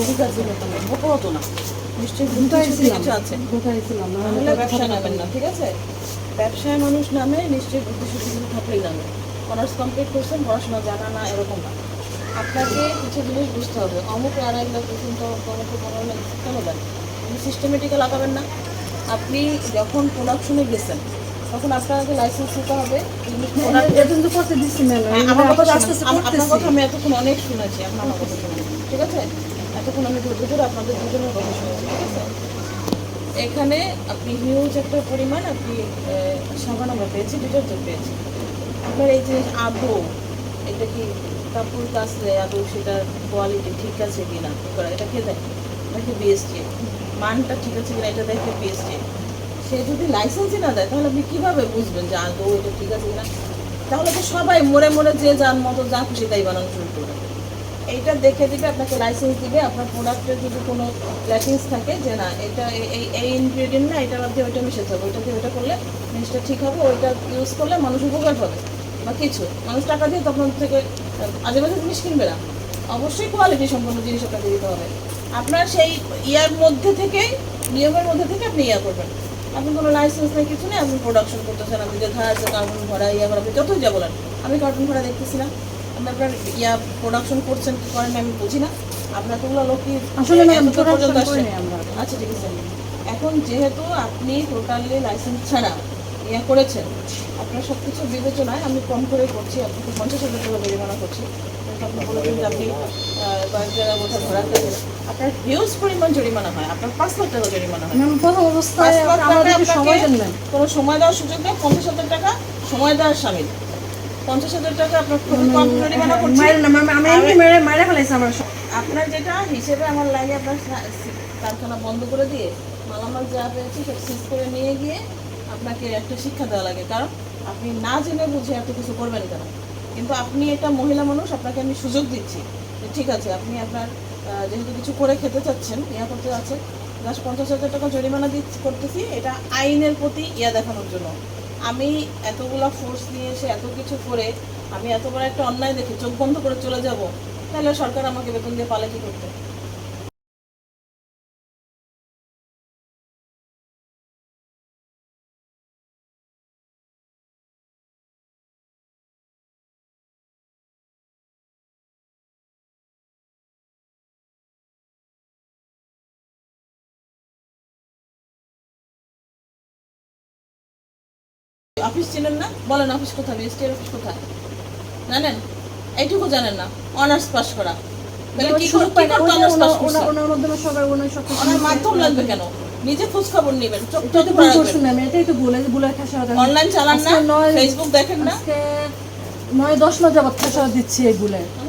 ঠিক আছে মোটো হতো না নিশ্চয়ই কিছু আছে কোথায় ছিলাম না ব্যবসা নামেন না ঠিক আছে ব্যবসায় মানুষ নামে নিশ্চয়ই বুদ্ধি শুদ্ধি কিছু থাকলেই নামে অনার্স কমপ্লিট করছেন পড়াশোনা জানা না এরকম না আপনাকে কিছু জিনিস বুঝতে হবে অমুক অমুক কেন দেন আপনি সিস্টেমেটিক্যাল লাগাবেন না আপনি যখন প্রোডাকশনে গেছেন তখন আপনাকে লাইসেন্স নিতে হবে আমার কথা আমি এতক্ষণ অনেক শুনেছি আপনার কথা ঠিক আছে? এতক্ষণ আমি ধৈর্য ধরে আপনাদের দুজনের কথা শুনেছি, ঠিক আছে? এখানে আপনি হিউজ একটা পরিমাণ আপনি সাবান আমরা পেয়েছি, ডিটারজেন্ট পেয়েছি। আপনার এই যে আদৌ এটা কি কাপড় কাচলে আদৌ সেটার কোয়ালিটি ঠিক আছে কি করা, এটা কে দেয় নাকি বিএসটি মানটা ঠিক আছে কিনা, এটা দেখে বিএসটি সে যদি লাইসেন্সই না দেয়, তাহলে আপনি কীভাবে বুঝবেন যে আদৌ এটা ঠিক আছে কিনা? তাহলে তো সবাই মরে মরে যে যার মতো যা খুশি তাই বানানো শুরু করবে এইটা দেখে দিবে, আপনাকে লাইসেন্স দিবে, আপনার প্রোডাক্টের যদি কোনো ল্যাকিংস থাকে, যে না, এটা এই- এই ইনগ্রেডিয়েন্ট না এটা বাদ দিয়ে ওইটা মিশে হবে ওইটা দিয়ে ওইটা করলে জিনিসটা ঠিক হবে, ওইটা ইউজ করলে মানুষ উপকার পাবে, বা কিছু। মানুষ টাকা দিয়ে তখন থেকে আজে বাজে জিনিস কিনবে না। অবশ্যই কোয়ালিটি সম্পন্ন জিনিস আপনাকে দিতে হবে। আপনার সেই ইয়ার মধ্যে থেকে নিয়মের মধ্যে থেকে আপনি ইয়া করবেন। আপনি কোনো লাইসেন্স নেই, কিছু নেই, আপনি প্রোডাকশন করতেছেন, আপনি যে ধারা আছে কার্টুন ভাড়া, ইয়া ভাড়া আপনি যতই যা বলেন, আমি কার্টুন ভাড়া দেখতেছি না। আপনি আপনার ইয়া প্রোডাকশন করছেন কি করেন আমি বুঝি না। আপনার তোগুলো লোক কি আসলে পর্যন্ত? আচ্ছা ঠিক আছে। এখন যেহেতু আপনি টোটালি লাইসেন্স ছাড়া ইয়ে করেছেন আপনার সব কিছু বিবেচনায় আমি কম করে করছি আপনাকে পঞ্চাশ হাজার টাকা জরিমানা করছি। আপনি বলেছেন যে আপনি কয়েক কোথাও আপনার হিউজ পরিমাণ জরিমানা হয় আপনার পাঁচ লাখ টাকা জরিমানা হয়। প্রথম অবস্থায় কোনো সময় দেওয়ার সুযোগ নেই পঞ্চাশ হাজার টাকা সময় দেওয়ার সামিল। পঞ্চাশ হাজার টাকা আপনার খুবই কম করছি আমি এমনি মেরে ফেলাইছি আমার আপনার যেটা হিসেবে আমার লাগে আপনার কারখানা বন্ধ করে দিয়ে মালামাল যা পেয়েছি সব সিজ করে নিয়ে গিয়ে আপনাকে একটা শিক্ষা দেওয়া লাগে। কারণ আপনি না জেনে বুঝে এত কিছু করবেন কেন? কিন্তু আপনি একটা মহিলা মানুষ আপনাকে আমি সুযোগ দিচ্ছি ঠিক আছে আপনি আপনার যেহেতু কিছু করে খেতে চাচ্ছেন ইয়া করতে যাচ্ছেন জাস্ট পঞ্চাশ হাজার টাকা জরিমানা দিচ্ছি করতেছি এটা আইনের প্রতি ইয়া দেখানোর জন্য। আমি এতগুলো ফোর্স নিয়ে এসে এত কিছু করে আমি এত বড় একটা অন্যায় দেখে চোখ বন্ধ করে চলে যাব, তাহলে সরকার আমাকে বেতন দিয়ে পালে কি করতে। অফিস চেনেন না? বলেন অফিস কোথায়? মিনিস্ট্রির অফিস কোথায়? জানেন? এইটুকু জানেন না। অনার্স পাস করা। মাধ্যমে লাগবে কেন? নিজে খোঁজ খবর নেবেন অনলাইন চালান না ফেসবুক দেখেন না। নয় দশ মাস যাবত খেসারা দিচ্ছি এই হুম,